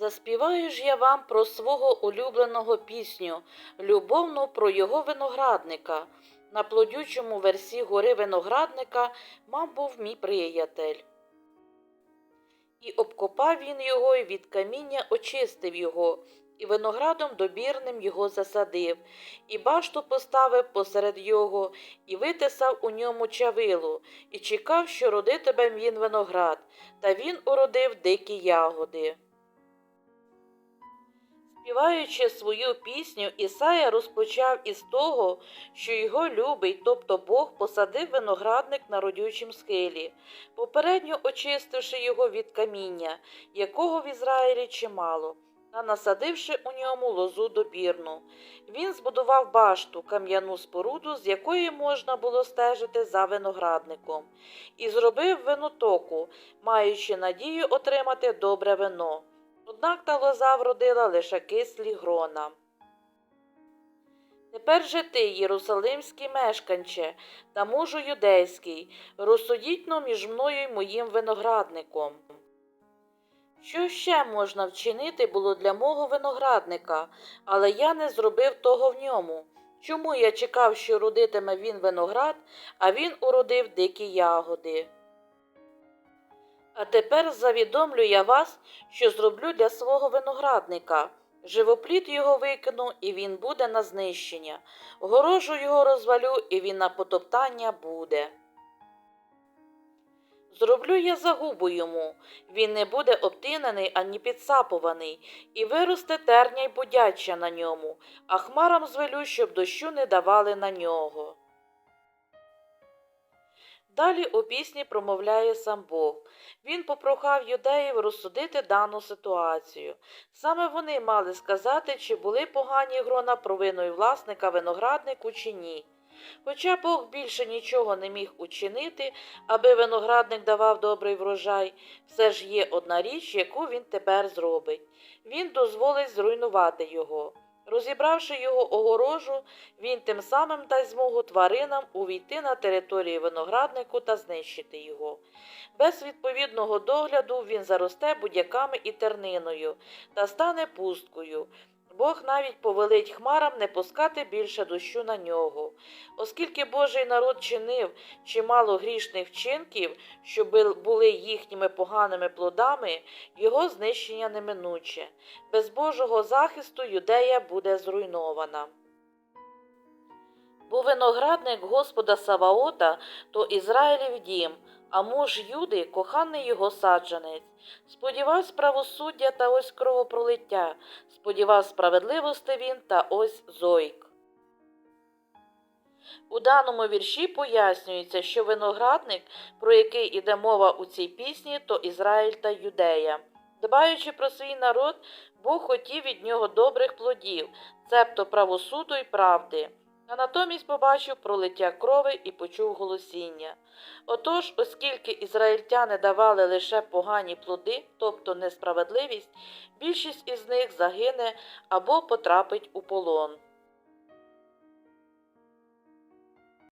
Заспіваю ж я вам про свого улюбленого пісню, любовну про його виноградника. На плодючому версі гори виноградника мав був мій приятель. І обкопав він його, і від каміння очистив його, і виноградом добірним його засадив, і башту поставив посеред його, і витисав у ньому чавилу, і чекав, що родитиме він виноград, та він уродив дикі ягоди. Співаючи свою пісню, Ісая розпочав із того, що його любий, тобто Бог, посадив виноградник на родючім схилі, попередньо очистивши його від каміння, якого в Ізраїлі чимало, та насадивши у ньому лозу добірну. Він збудував башту, кам'яну споруду, з якої можна було стежити за виноградником, і зробив винотоку, маючи надію отримати добре вино. Однак та лоза вродила лише кислі грона. Тепер же ти, єрусалимський мешканче, та мужу юдейський, розсудіть-но між мною й моїм виноградником. Що ще можна вчинити було для мого виноградника, але я не зробив того в ньому. Чому я чекав, що родитиме він виноград, а він уродив дикі ягоди? А тепер завідомлю я вас, що зроблю для свого виноградника. Живоплід його викину, і він буде на знищення. Горожу його розвалю, і він на потоптання буде. Зроблю я загубу йому, він не буде обтинений ані підсапуваний, і виросте терня й бодяча на ньому, а хмарам звелю, щоб дощу не давали на нього. Далі у пісні промовляє сам Бог. Він попрохав юдеїв розсудити дану ситуацію. Саме вони мали сказати, чи були погані грона провиною власника винограднику чи ні. Хоча Бог більше нічого не міг учинити, аби виноградник давав добрий врожай, все ж є одна річ, яку він тепер зробить. Він дозволить зруйнувати його. Розібравши його огорожу, він тим самим дасть змогу тваринам увійти на територію винограднику та знищити його. Без відповідного догляду він заросте будяками і терниною та стане пусткою. Бог навіть повелить хмарам не пускати більше дощу на нього. Оскільки Божий народ чинив чимало грішних вчинків, що були їхніми поганими плодами, його знищення неминуче. Без Божого захисту юдея буде зруйнована. Був виноградник Господа Саваота, то Ізраїлів дім, а муж Юди коханий його саджанець. Сподівався правосуддя та ось кровопролиття, сподівав справедливости він та ось зойк. У даному вірші пояснюється, що виноградник, про який іде мова у цій пісні, то Ізраїль та Юдея. Дбаючи про свій народ, Бог хотів від нього добрих плодів, цебто правосуду і правди. А натомість побачив пролиття крови і почув голосіння. Отож, оскільки ізраїльтяни давали лише погані плоди, тобто несправедливість, більшість із них загине або потрапить у полон.